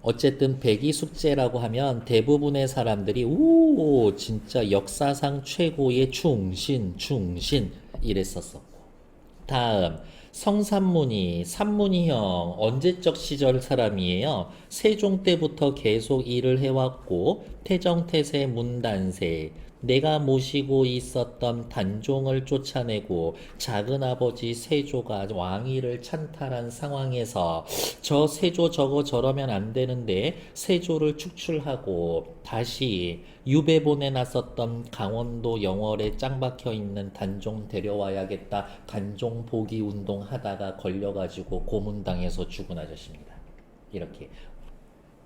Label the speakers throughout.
Speaker 1: 어쨌든 백이 숙제라고 하면 대부분의 사람들이 오 진짜 역사상 최고의 충신 충신 이랬었었고 다음 성산문이 산문이형 언제적 시절 사람이에요. 세종 때부터 계속 일을 해왔고 태정태세 문단세 내가 모시고 있었던 단종을 쫓아내고 작은 아버지 세조가 왕위를 찬탈한 상황에서 저 세조 저거 저러면 안 되는데 세조를 축출하고 다시 유배 보내놨었던 강원도 영월에 짱 박혀 있는 단종 데려와야겠다 단종 보기 운동 하다가 걸려가지고 고문당해서 죽은 아저씨입니다. 이렇게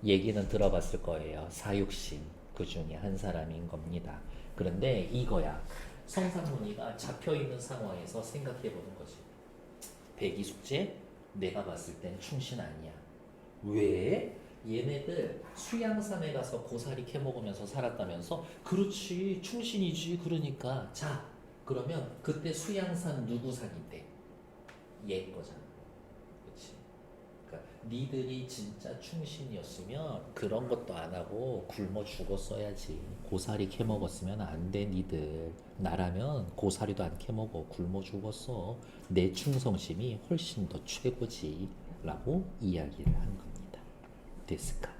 Speaker 1: 얘기는 들어봤을 거예요. 사육신 그 중에 한 사람인 겁니다. 그런데 이거야. 성상문이가 잡혀 있는 상황에서 생각해 보는 거지. 백이 숙제 내가 봤을 땐 충신 아니야. 왜? 얘네들 수양산에 가서 고사리 캐먹으면서 살았다면서 그렇지 충신이지 그러니까 자 그러면 그때 수양산 누구 산인데 얘 거잖아 니들이 진짜 충신이었으면 그런 것도 안 하고 굶어 죽었어야지. 고사리 캐먹었으면 안 돼 니들. 나라면 고사리도 안 캐먹어. 굶어 죽었어. 내 충성심이 훨씬 더 최고지. 라고 이야기를 한 겁니다. 데스카.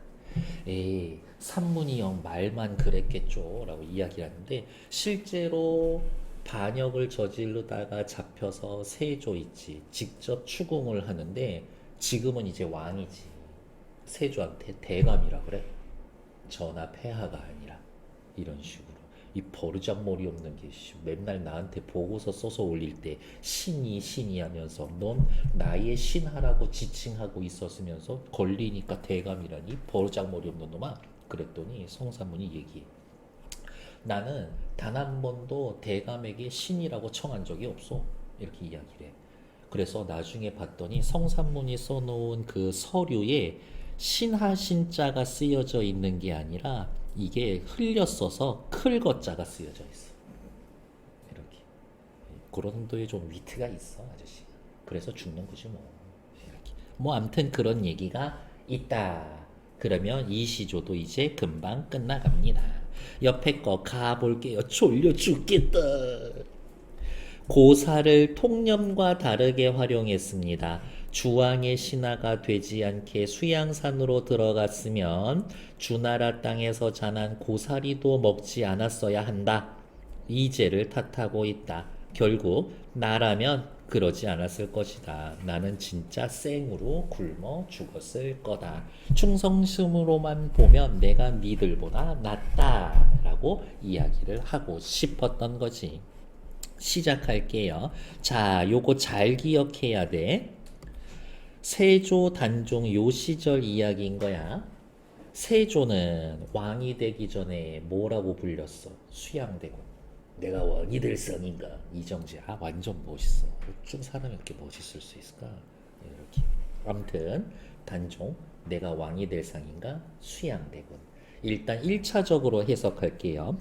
Speaker 1: 에이 산문이 형 말만 그랬겠죠? 라고 이야기하는데 실제로 반역을 저지르다가 잡혀서 세조 있지. 직접 추궁을 하는데 지금은 이제 왕이지. 세조한테 대감이라 그래? 전하 폐하가 아니라. 이런 식으로. 이 버르장머리 없는 게 씨, 맨날 나한테 보고서 써서 올릴 때 신이 신이 하면서 넌 나의 신하라고 지칭하고 있었으면서 걸리니까 대감이라니? 버르장머리 없는 놈아? 그랬더니 성사문이 얘기해. 나는 단 한 번도 대감에게 신이라고 청한 적이 없어. 이렇게 이야기를 해 그래서 나중에 봤더니 성산문이 써놓은 그 서류에 신하 신자가 쓰여져 있는 게 아니라 이게 흘려 써서 클거자가 쓰여져 있어. 이렇게 그런 정도의 좀 위트가 있어 아저씨. 그래서 죽는 거지 뭐. 이렇게 뭐 아무튼 그런 얘기가 있다. 그러면 이 시조도 이제 금방 끝나갑니다. 옆에 거 가볼게요. 졸려 죽겠다. 고사를 통념과 다르게 활용했습니다. 주왕의 신하가 되지 않게 수양산으로 들어갔으면 주나라 땅에서 자난 고사리도 먹지 않았어야 한다. 이제를 탓하고 있다. 결국 나라면 그러지 않았을 것이다. 나는 진짜 생으로 굶어 죽었을 거다. 충성심으로만 보면 내가 니들보다 낫다라고 이야기를 하고 싶었던 거지. 시작할게요. 자, 요거 잘 기억해야 돼. 세조 단종 요 시절 이야기인 거야. 세조는 왕이 되기 전에 뭐라고 불렸어? 수양대군. 내가 왕이 될 성인가? 이정재. 아, 완전 멋있어. 어쩜 사람이 이렇게 멋있을 수 있을까? 이렇게. 아무튼 단종 내가 왕이 될 상인가? 수양대군. 일단 1차적으로 해석할게요.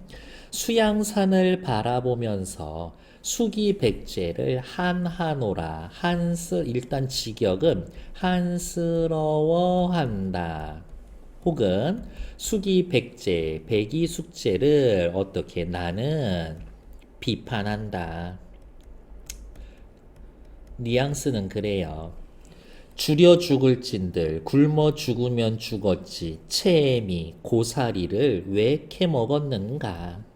Speaker 1: 수양산을 바라보면서 수기 백제를 한하노라 한스 일단 직역은 한스러워한다. 혹은 수기 백제 백이 숙제를 어떻게 나는 비판한다. 뉘앙스는 그래요. 줄여 죽을 진들 굶어 죽으면 죽었지 채미 고사리를 왜 캐먹었는가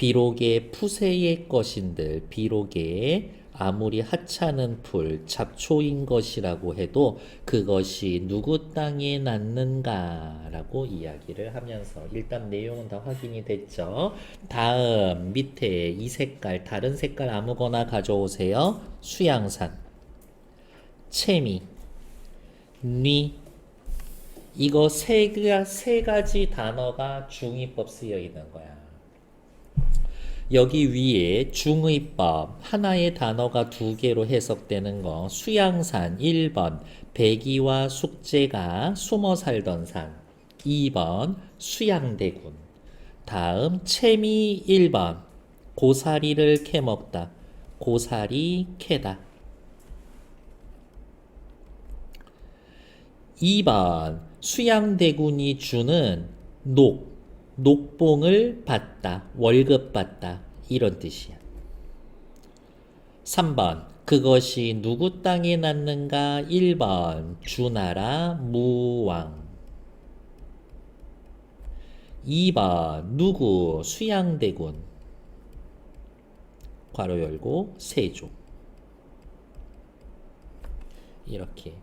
Speaker 1: 비록의 푸세의 것인들 비록의 아무리 하찮은 풀 잡초인 것이라고 해도 그것이 누구 땅에 났는가라고 이야기를 하면서 일단 내용은 다 확인이 됐죠. 다음 밑에 이 색깔 다른 색깔 아무거나 가져오세요. 수양산 채미, 뉘 이거 세, 가, 세 가지 단어가 중의법 쓰여 있는 거야. 여기 위에 중의법 하나의 단어가 두 개로 해석되는 거 수양산 1번 백이와 숙제가 숨어 살던 산. 2번 수양대군. 다음 채미 1번 고사리를 캐먹다. 고사리 캐다. 2번 수양대군이 주는 녹, 녹봉을 받다, 월급 받다 이런 뜻이야. 3번 그것이 누구 땅에 났는가? 1번 주나라 무왕 2번 누구 수양대군 괄호 열고 세조 이렇게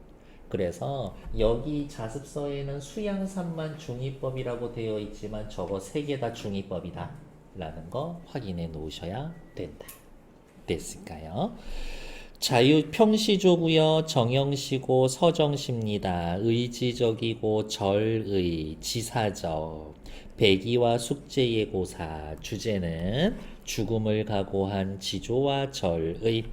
Speaker 1: 그래서 여기 자습서에는 수양산만 중의법이라고 되어 있지만 저거 세 개 다 중의법이다 라는 거 확인해 놓으셔야 된다 됐을까요? 자유 평시조고요. 정형시고 서정시입니다. 의지적이고 절의, 지사적, 배기와 숙제 예고사. 주제는 죽음을 각오한 지조와 절의,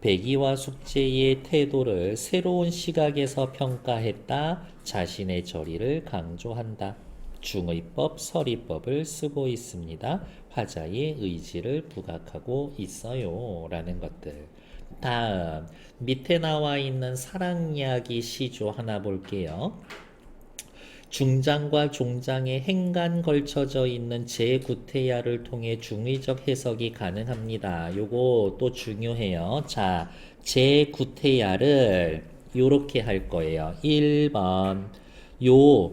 Speaker 1: 배기와 숙제의 태도를 새로운 시각에서 평가했다. 자신의 절의를 강조한다. 중의법, 서리법을 쓰고 있습니다. 화자의 의지를 부각하고 있어요. 라는 것들. 다음, 밑에 나와 있는 사랑 이야기 시조 하나 볼게요. 중장과 종장의 행간 걸쳐져 있는 제구태야를 통해 중의적 해석이 가능합니다. 요거 또 중요해요. 자, 제구태야를 요렇게 할 거예요. 1번. 요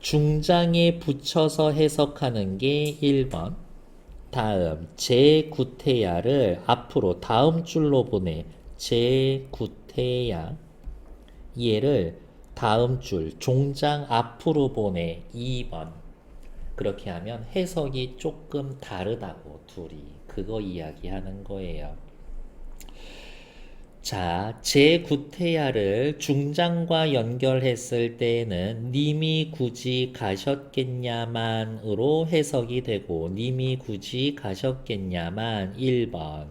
Speaker 1: 중장에 붙여서 해석하는 게 1번. 다음 제구태야를 앞으로 다음 줄로 보내. 제구태야 얘를 다음 줄 종장 앞으로 보내 2번. 그렇게 하면 해석이 조금 다르다고 둘이 그거 이야기하는 거예요. 자, 제9태야를 중장과 연결했을 때에는 님이 굳이 가셨겠냐만으로 해석이 되고 님이 굳이 가셨겠냐만 1번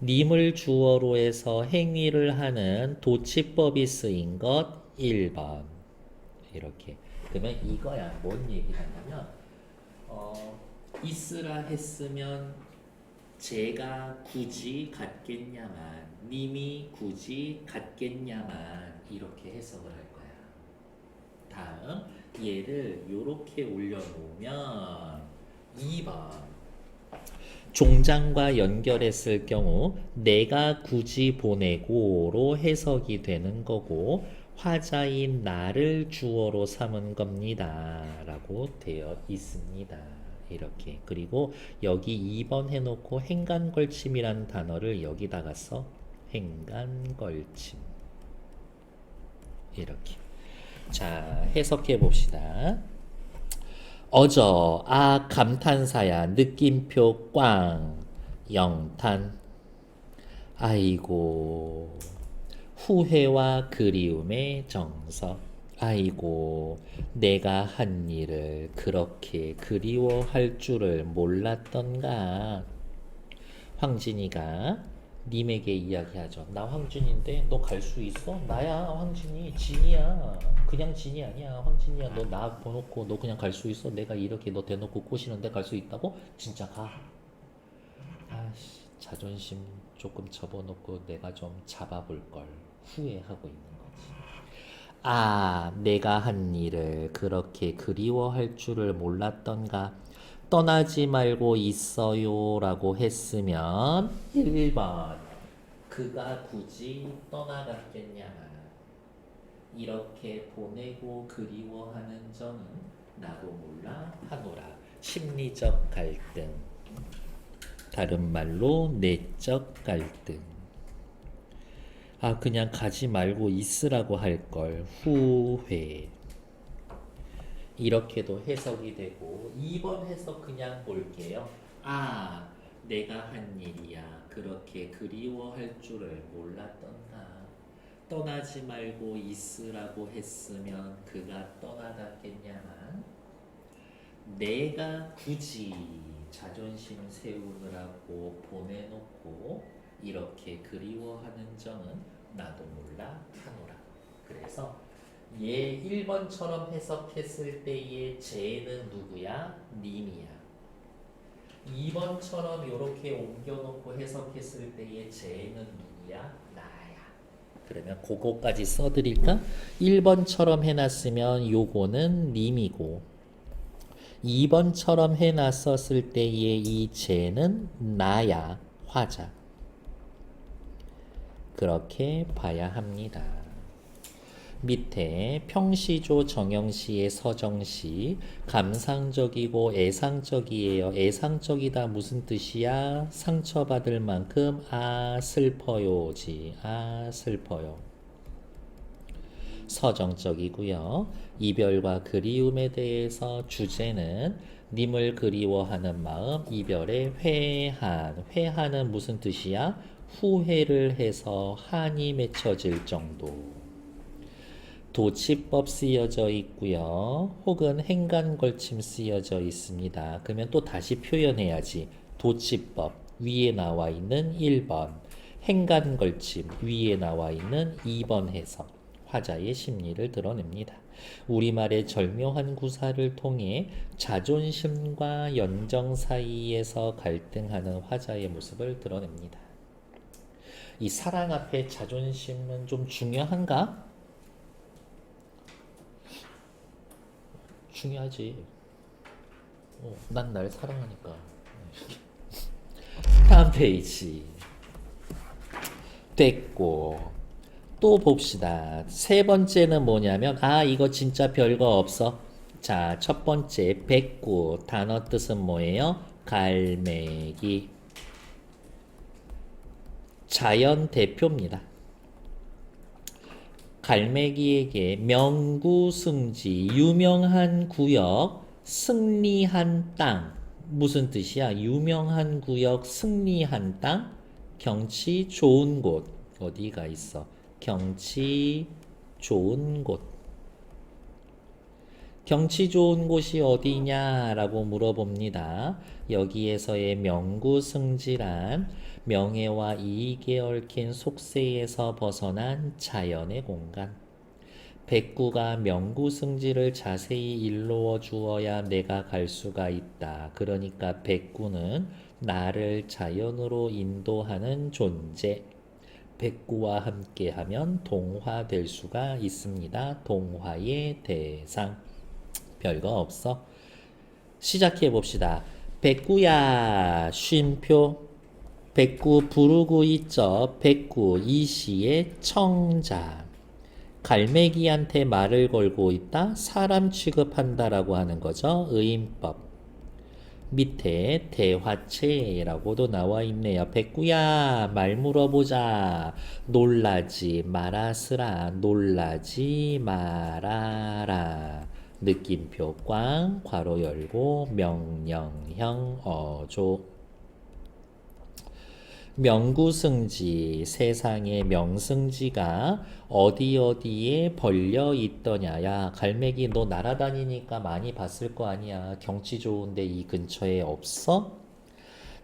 Speaker 1: 님을 주어로 해서 행위를 하는 도치법이 쓰인 것 1번. 이렇게. 그러면 이거야. 뭔 얘기를 하냐면 어, 있으라 했으면 제가 굳이 갖겠냐만 님이 굳이 갖겠냐만 이렇게 해석을 할 거야. 다음 얘를 이렇게 올려놓으면 2번. 종장과 연결했을 경우 내가 굳이 보내고로 해석이 되는 거고 화자인 나를 주어로 삼은 겁니다. 라고 되어 있습니다. 이렇게. 그리고 여기 2번 해놓고 행간걸침이라는 단어를 여기다가 써. 행간걸침. 이렇게. 자 해석해 봅시다. 어저 아 감탄사야. 느낌표 꽝. 영탄. 아이고 후회와 그리움의 정석 아이고, 내가 한 일을 그렇게 그리워할 줄을 몰랐던가. 황진이가 님에게 이야기하죠. 나 황진인데 너 갈 수 있어? 나야 황진이 진이야. 그냥 진이 아니야. 황진이야. 너 나 보놓고 너 그냥 갈 수 있어? 내가 이렇게 너 대놓고 꼬시는데 갈 수 있다고? 진짜 가. 아씨 자존심 조금 접어놓고 내가 좀 잡아볼 걸 후회하고 있는 거지. 아, 내가 한 일을 그렇게 그리워할 줄을 몰랐던가. 떠나지 말고 있어요 라고 했으면 1번 그가 굳이 떠나갔겠냐만 이렇게 보내고 그리워하는 점은 나도 몰라 하노라 심리적 갈등 다른 말로 내적 갈등 아, 그냥 가지 말고 있으라고 할 걸. 후회. 이렇게도 해석이 되고 2번 해석 그냥 볼게요. 아, 내가 한 일이야. 그렇게 그리워할 줄을 몰랐던가. 떠나지 말고 있으라고 했으면 그가 떠나갔겠냐만 내가 굳이 자존심 세우느라고 보내놓고 이렇게 그리워하는 점은 나도 몰라 하노라. 그래서 얘 1번처럼 해석했을 때의 쟤는 누구야? 님이야. 2번처럼 이렇게 옮겨놓고 해석했을 때의 쟤는 누구야? 나야. 그러면 그거까지 써드릴까? 1번처럼 해놨으면 요거는 님이고 2번처럼 해놨었을 때의 이 쟤는 나야 화자 그렇게 봐야 합니다. 밑에 평시조 정영시의 서정시 감상적이고 애상적이에요. 애상적이다 무슨 뜻이야? 상처받을 만큼 아 슬퍼요지. 아 슬퍼요. 서정적이고요. 이별과 그리움에 대해서 주제는 님을 그리워하는 마음, 이별의 회한. 회한은 무슨 뜻이야? 후회를 해서 한이 맺혀질 정도. 도치법 쓰여져 있고요. 혹은 행간 걸침 쓰여져 있습니다. 그러면 또 다시 표현해야지. 도치법 위에 나와 있는 1번, 행간 걸침 위에 나와 있는 2번 해석. 화자의 심리를 드러냅니다. 우리말의 절묘한 구사를 통해 자존심과 연정 사이에서 갈등하는 화자의 모습을 드러냅니다. 이 사랑 앞에 자존심은 좀 중요한가? 중요하지. 어, 난날 사랑하니까. 다음 페이지. 됐고. 또 봅시다. 세 번째는 뭐냐면, 아, 이거 진짜 별거 없어. 자, 첫 번째, 백구. 단어 뜻은 뭐예요? 갈매기. 자연 대표입니다. 갈매기에게 명구승지, 유명한 구역, 승리한 땅. 무슨 뜻이야? 유명한 구역, 승리한 땅, 경치 좋은 곳. 어디가 있어? 경치 좋은 곳. 경치 좋은 곳이 어디냐라고 물어봅니다. 여기에서의 명구승지란 명예와 이익에 얽힌 속세에서 벗어난 자연의 공간. 백구가 명구승지를 자세히 일러워 주어야 내가 갈 수가 있다. 그러니까 백구는 나를 자연으로 인도하는 존재. 백구와 함께하면 동화될 수가 있습니다. 동화의 대상. 별거 없어. 시작해 봅시다. 백구야, 쉼표. 백구 부르고 있죠. 백구 이 시의 청자. 갈매기한테 말을 걸고 있다. 사람 취급한다라고 하는 거죠. 의인법. 밑에 대화체라고도 나와 있네요. 백구야, 말 물어보자. 놀라지 말아스라. 놀라지 말아라. 느낌표 꽝, 괄호 열고, 명령형 어조. 명구승지, 세상의 명승지가 어디 어디에 벌려 있더냐 야. 갈매기 너 날아다니니까 많이 봤을 거 아니야. 경치 좋은데 이 근처에 없어?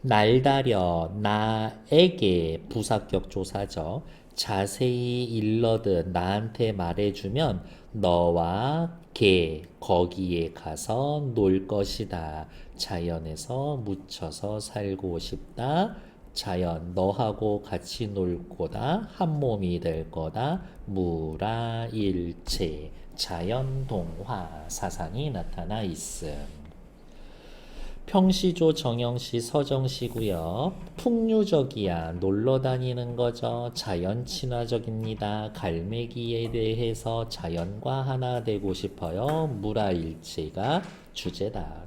Speaker 1: 날다려 나에게 부사격 조사죠. 자세히 일러듯 나한테 말해주면 너와 개 거기에 가서 놀 것이다. 자연에서 묻혀서 살고 싶다. 자연 너하고 같이 놀 거다. 한 몸이 될 거다. 무라일체. 자연 동화. 사상이 나타나 있음 평시조 정영시 서정시고요 풍류적이야 놀러 다니는 거죠 자연 친화적입니다 갈매기에 대해서 자연과 하나 되고 싶어요 무라일체가 주제다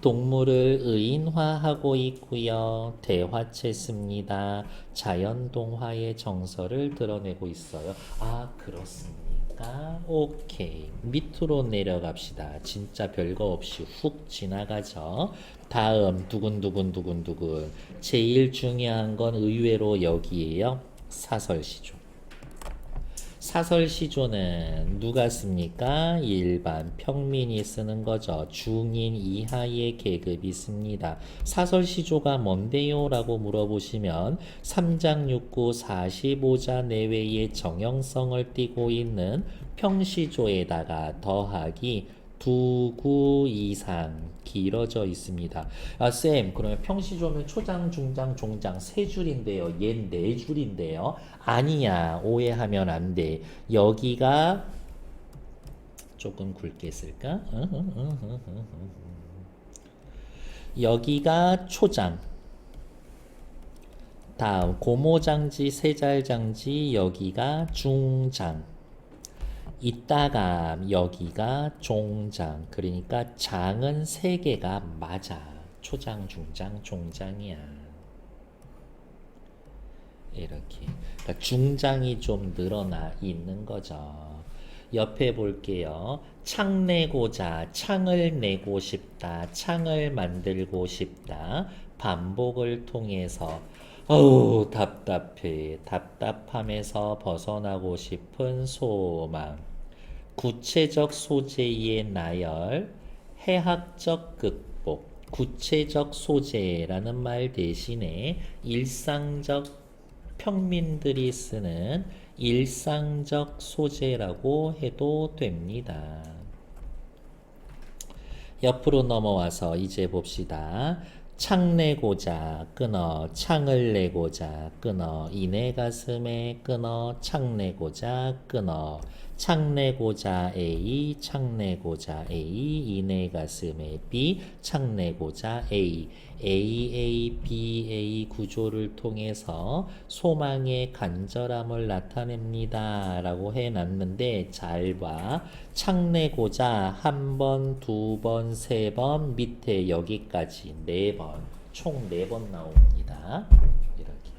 Speaker 1: 동물을 의인화하고 있고요. 대화체 씁니다. 자연 동화의 정서를 드러내고 있어요. 아, 그렇습니 까? 오케이. 밑으로 내려갑시다. 진짜 별거 없이 훅 지나가죠. 다음 두근두근두근두근. 제일 중요한 건 의외로 여기에요. 사설시조. 사설 시조는 누가 씁니까? 일반 평민이 쓰는 거죠. 중인 이하의 계급이 씁니다. 사설 시조가 뭔데요? 라고 물어보시면 3장 6구 45자 내외의 정형성을 띠고 있는 평시조에다가 더하기 두구 이상 길어져 있습니다. 아, 쌤, 그러면 평시조면 초장, 중장, 종장 세 줄인데요. 얜 네 줄인데요. 아니야. 오해하면 안 돼. 여기가 조금 굵게 쓸까? 여기가 초장. 다음 고모장지, 세잘장지 여기가 중장. 이따가 여기가 종장. 그러니까 장은 세 개가 맞아. 초장, 중장, 종장이야. 이렇게. 그러니까 중장이 좀 늘어나 있는 거죠. 옆에 볼게요. 창 내고자, 창을 내고 싶다, 창을 만들고 싶다. 반복을 통해서 어우 답답해. 답답함에서 벗어나고 싶은 소망. 구체적 소재의 나열, 해학적 극복. 구체적 소재라는 말 대신에 일상적 평민들이 쓰는 일상적 소재라고 해도 됩니다. 옆으로 넘어와서 이제 봅시다. 창 내고자 끊어 창을 내고자 끊어 이내 가슴에 끊어 창 내고자 끊어 창 내고자 A 창 내고자 A 이내 가슴에 B 창 내고자 A A A B A 구조를 통해서 소망의 간절함을 나타냅니다 라고 해놨는데 잘 봐. 창 내고자 한 번, 두 번, 세 번, 밑에 여기까지 네 번, 총 네 번 나옵니다. 이렇게.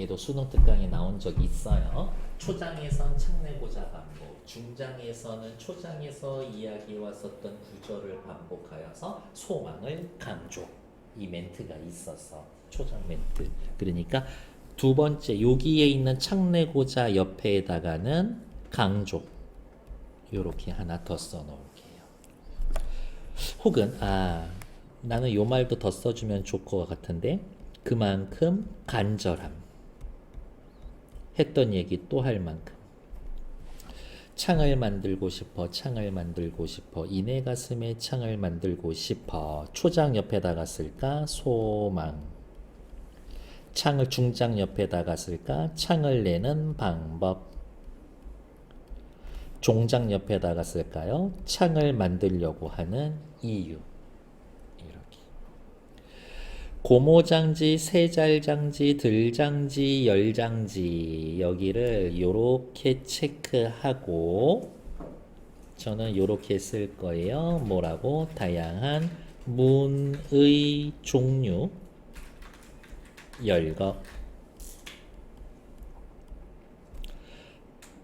Speaker 1: 얘도 수능 특강에 나온 적 있어요. 초장에선 창내고자 반복, 중장에서는 초장에서 이야기 왔었던 구절을 반복하여서 소망을 강조. 이 멘트가 있었어. 초장 멘트. 그러니까 두 번째 여기에 있는 창내고자 옆에다가는 강조. 요렇게 하나 더 써 놓을게요. 혹은 아 나는 요 말도 더 써주면 좋을 것 같은데 그만큼 간절함. 했던 얘기 또 할 만큼. 창을 만들고 싶어 창을 만들고 싶어 이내 가슴에 창을 만들고 싶어 초장 옆에다가 쓸까? 소망. 창을 중장 옆에다가 쓸까? 창을 내는 방법. 종장 옆에다가 쓸까요? 창을 만들려고 하는 이유 고모장지, 세잘장지, 들장지, 열장지. 여기를 요렇게 체크하고 저는 요렇게 쓸 거예요. 뭐라고? 다양한 문의 종류. 열거.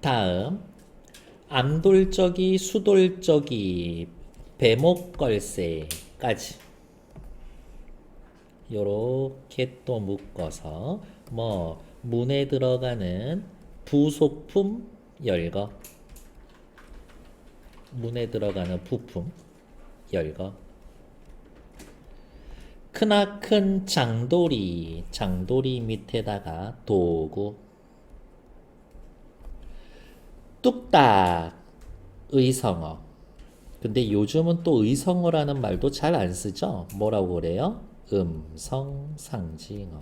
Speaker 1: 다음. 암돌적이, 수돌적이, 배목걸쇠까지 요렇게 또 묶어서 뭐 문에 들어가는 부속품 열거 문에 들어가는 부품 열거 크나큰 장돌이 장돌이 밑에다가 도구 뚝딱 의성어 근데 요즘은 또 의성어라는 말도 잘 안 쓰죠 뭐라고 그래요? 음성 상징어.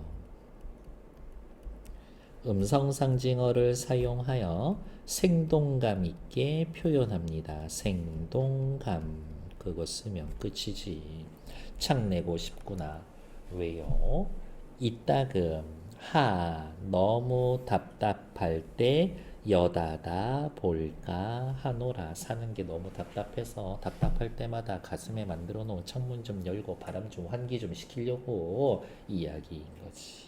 Speaker 1: 음성 상징어를 사용하여 생동감 있게 표현합니다. 생동감. 그거 쓰면 끝이지. 창 내고 싶구나. 왜요? 이따금 하 너무 답답할 때 여다다 볼까 하노라 사는 게 너무 답답해서 답답할 때마다 가슴에 만들어 놓은 창문 좀 열고 바람 좀 환기 좀 시키려고 이야기인 거지.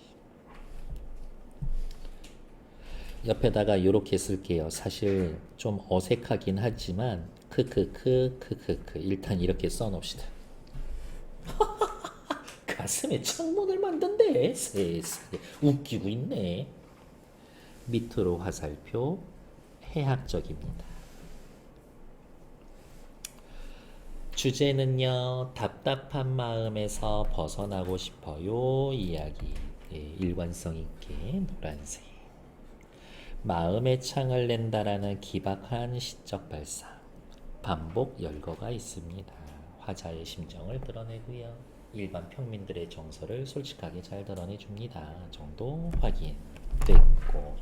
Speaker 1: 옆에다가 이렇게 쓸게요. 사실 좀 어색하긴 하지만 크크크 크크크 일단 이렇게 써놓읍시다. 가슴에 창문을 만든대 세상에 웃기고 있네. 밑으로 화살표 해학적입니다. 주제는요, 답답한 마음에서 벗어나고 싶어요. 이야기. 네, 일관성 있게 노란색. 마음의 창을 낸다라는 기박한 시적 발상. 반복 열거가 있습니다. 화자의 심정을 드러내고요. 일반 평민들의 정서를 솔직하게 잘 드러내 줍니다. 정도 확인 됐고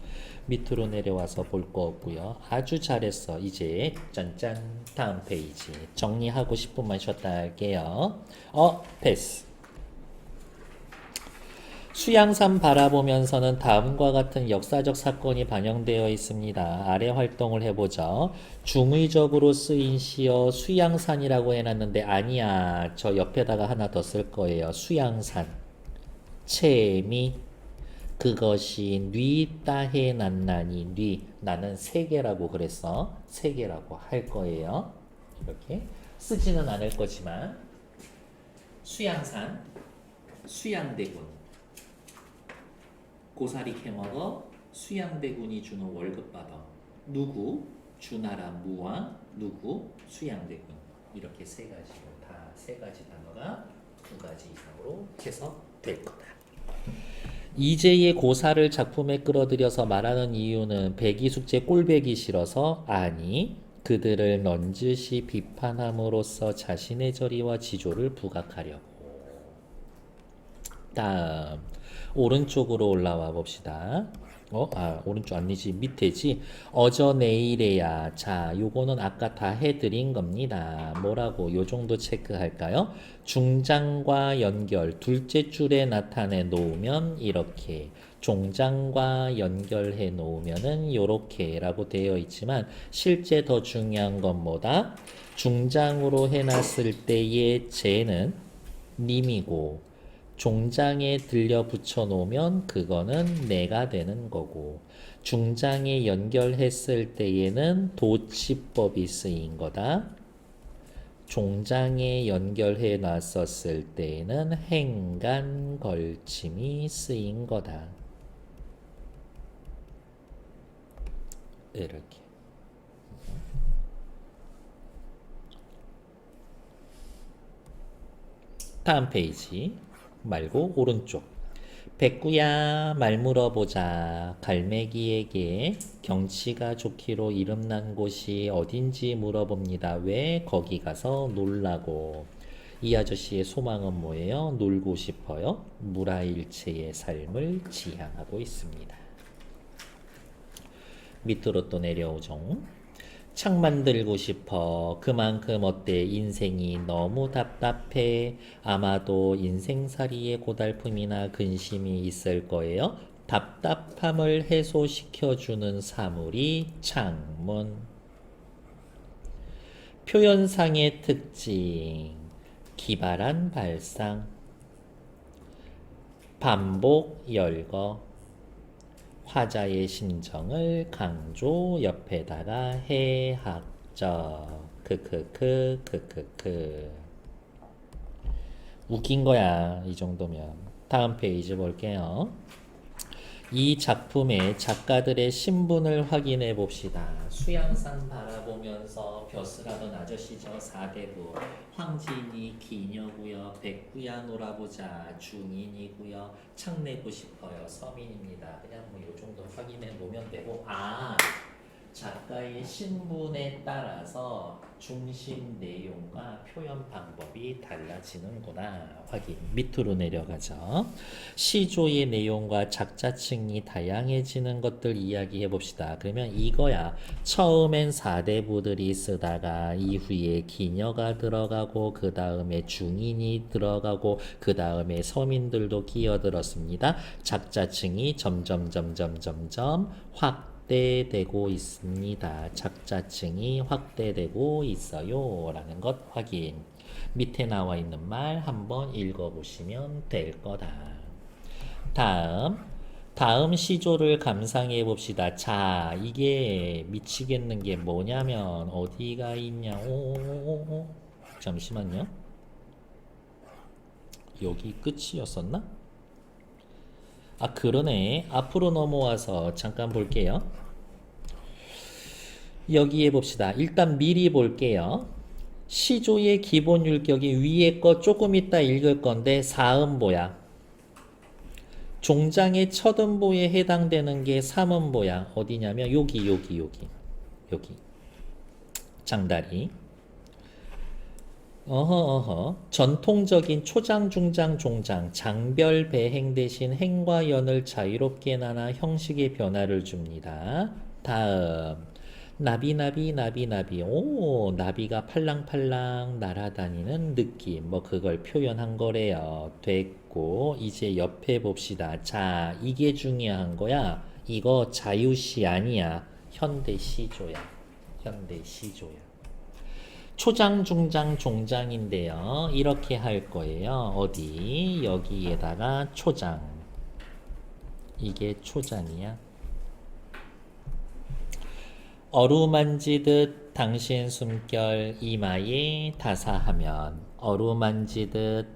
Speaker 1: 밑으로 내려와서 볼 거 없고요. 아주 잘했어. 이제 짠짠 다음 페이지 정리하고 10분만 쉬었다 할게요. 어 패스. 수양산 바라보면서는 다음과 같은 역사적 사건이 반영되어 있습니다. 아래 활동을 해보죠. 중의적으로 쓰인 시어 수양산이라고 해놨는데 아니야. 저 옆에다가 하나 더 쓸 거예요. 수양산. 채미. 그것이 뉘 따해 난나니 뉘 나는 세 개라고 그랬어. 세 개라고 할 거예요. 이렇게. 쓰지는 않을 거지만 수양산 수양대군. 고사리 캐먹어. 수양대군이 주는 월급 받아. 누구? 주나라 무왕 누구? 수양대군. 이렇게 세 가지로 다 세 가지 단어가 두 가지 이상으로 해석될 거다. 이재의 고사를 작품에 끌어들여서 말하는 이유는 백이 숙제 꼴배기 싫어서 아니 그들을 넌지시 비판함으로써 자신의 저리와 지조를 부각하려고 다음 오른쪽으로 올라와 봅시다. 어, 아, 오른쪽 아니지, 밑에지. 어저 내일에야. 자, 요거는 아까 다 해드린 겁니다. 뭐라고, 요 정도 체크할까요? 중장과 연결, 둘째 줄에 나타내 놓으면 이렇게. 종장과 연결해 놓으면은 요렇게라고 되어 있지만, 실제 더 중요한 건 뭐다? 중장으로 해놨을 때의 제는 님이고, 종장에 들려 붙여 놓으면 그거는 내가 되는 거고 중장에 연결했을 때에는 도치법이 쓰인 거다. 종장에 연결해 놨었을 때에는 행간 걸침이 쓰인 거다. 이렇게. 다음 페이지 말고 오른쪽. 백구야 말 물어보자. 갈매기에게 경치가 좋기로 이름난 곳이 어딘지 물어봅니다. 왜 거기 가서 놀라고. 이 아저씨의 소망은 뭐예요? 놀고 싶어요. 무라일체의 삶을 지향하고 있습니다. 밑으로 또 내려오죠. 책 만들고 싶어. 그만큼 어때? 인생이 너무 답답해. 아마도 인생살이의 고달픔이나 근심이 있을 거예요. 답답함을 해소시켜주는 사물이 창문. 표현상의 특징. 기발한 발상. 반복 열거. 화자의 심정을 강조 옆에다가 해학적. 크크크 크크크. 웃긴 거야 이 정도면. 다음 페이지 볼게요 이 작품의 작가들의 신분을 확인해 봅시다. 수양산 바라보면서 벼슬하던 아저씨죠. 사대부. 황진이 기녀고요 백구야 놀아보자. 중인이고요 창 내고 싶어요. 서민입니다. 그냥 뭐 요 정도 확인해 놓으면 되고. 아 작가의 신분에 따라서 중심 내용과 표현 방법이 달라지는구나. 확인. 밑으로 내려가죠. 시조의 내용과 작자층이 다양해지는 것들 이야기해 봅시다. 그러면 이거야. 처음엔 사대부들이 쓰다가 이후에 기녀가 들어가고 그 다음에 중인이 들어가고 그 다음에 서민들도 끼어들었습니다. 작자층이 점점 점점 점점 확 확대되고 있습니다. 작자층이 확대되고 있어요. 라는 것 확인. 밑에 나와 있는 말 한번 읽어보시면 될 거다. 다음. 다음 시조를 감상해 봅시다. 자, 이게 미치겠는 게 뭐냐면, 어디가 있냐, 오, 잠시만요. 여기 끝이었었나? 아 그러네. 앞으로 넘어와서 잠깐 볼게요. 여기에 봅시다. 일단 미리 볼게요. 시조의 기본 율격이 위에 거 조금 이따 읽을 건데 사음보야. 종장의 첫 음보에 해당되는 게 삼음보야. 어디냐면 여기 여기 여기 여기. 장다리 어허 어허 전통적인 초장 중장 종장 장별 배행 대신 행과 연을 자유롭게 나나 형식의 변화를 줍니다. 다음 나비 나비 나비 나비 오 나비가 팔랑팔랑 날아다니는 느낌 뭐 그걸 표현한 거래요. 됐고 이제 옆에 봅시다. 자 이게 중요한 거야. 이거 자유시 아니야. 현대 시조야. 현대 시조야. 초장, 중장, 종장인데요. 이렇게 할 거예요. 어디? 여기에다가 초장. 이게 초장이야. 어루만지듯 당신 숨결 이마에 다사하면 어루만지듯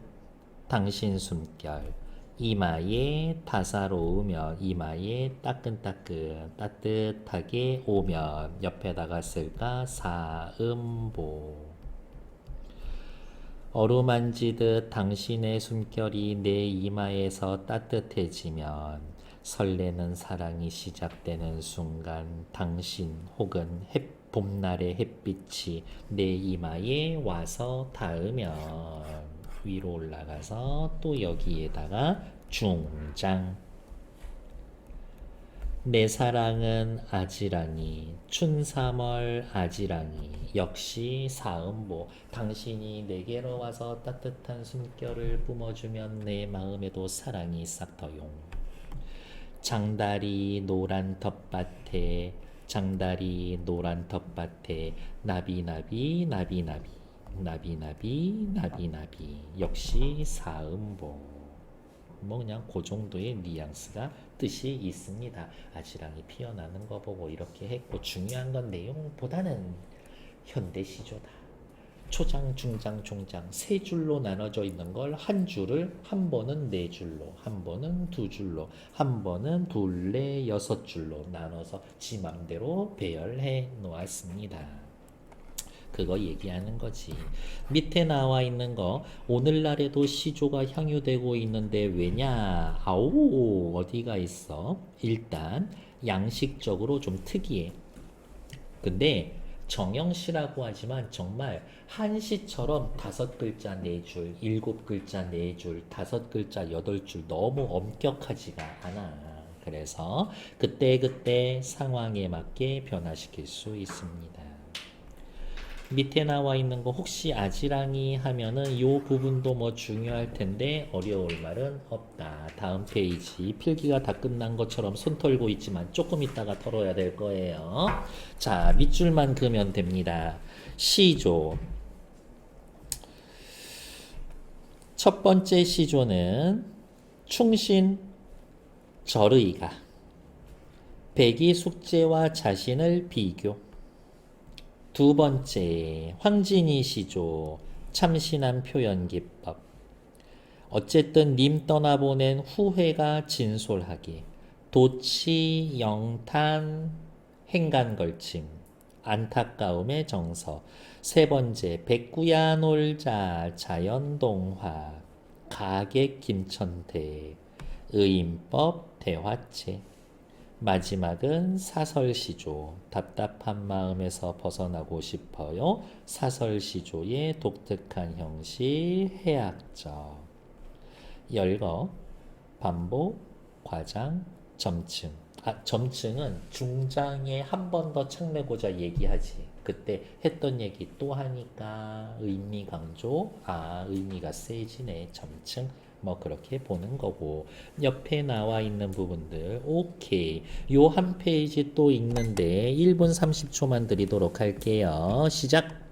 Speaker 1: 당신 숨결 이마에 다사로우며 이마에 따끈따끈 따뜻하게 오면 옆에다가 쓸까? 사음보. 어루만지듯 당신의 숨결이 내 이마에서 따뜻해지면 설레는 사랑이 시작되는 순간 당신 혹은 햇, 봄날의 햇빛이 내 이마에 와서 닿으면 위로 올라가서 또 여기에다가 중장. 내 사랑은 아지랑이 춘삼월 아지랑이 역시 사음보 당신이 내게로 와서 따뜻한 숨결을 뿜어주면 내 마음에도 사랑이 싹터용. 장다리 노란 텃밭에 장다리 노란 텃밭에 나비나비 나비나비 나비 나비 나비 나비 역시 사음보 뭐 그냥 그 정도의 뉘앙스가 뜻이 있습니다. 아지랑이 피어나는 거 보고 이렇게 했고 중요한 건 내용보다는 현대 시조다. 초장, 중장, 종장 세 줄로 나눠져 있는 걸 한 줄을 한 번은 네 줄로, 한 번은 두 줄로, 한 번은 둘, 넷, 여섯 줄로 나눠서 지 맘대로 배열해 놓았습니다. 그거 얘기하는 거지. 밑에 나와 있는 거 오늘날에도 시조가 향유되고 있는데 왜냐? 아오 어디가 있어? 일단 양식적으로 좀 특이해. 근데 정형시라고 하지만 정말 한시처럼 다섯 글자 네 줄, 일곱 글자 네 줄, 다섯 글자 여덟 줄 너무 엄격하지가 않아. 그래서 그때그때 상황에 맞게 변화시킬 수 있습니다. 밑에 나와 있는 거 혹시 아지랑이 하면은 요 부분도 뭐 중요할 텐데 어려울 말은 없다. 다음 페이지 필기가 다 끝난 것처럼 손 털고 있지만 조금 있다가 털어야 될 거예요. 자 밑줄만 그으면 됩니다. 시조 첫 번째 시조는 충신 절의가 백이 숙제와 자신을 비교 두 번째, 황진이 시조, 참신한 표현 기법. 어쨌든 님 떠나보낸 후회가 진솔하게, 도치, 영탄, 행간 걸침, 안타까움의 정서. 세 번째, 백구야 놀자, 자연동화, 가객 김천태, 의인법 대화체. 마지막은 사설시조. 답답한 마음에서 벗어나고 싶어요. 사설시조의 독특한 형식, 해학적. 열거, 반복, 과장, 점층. 아, 점층은 중장에 한 번더 책내고자 얘기하지. 그때 했던 얘기 또 하니까 의미 강조, 아, 의미가 세지네, 점층. 뭐 그렇게 보는 거고. 옆에 나와 있는 부분들 오케이. 요 한 페이지 또 읽는데 1분 30초만 드리도록 할게요. 시작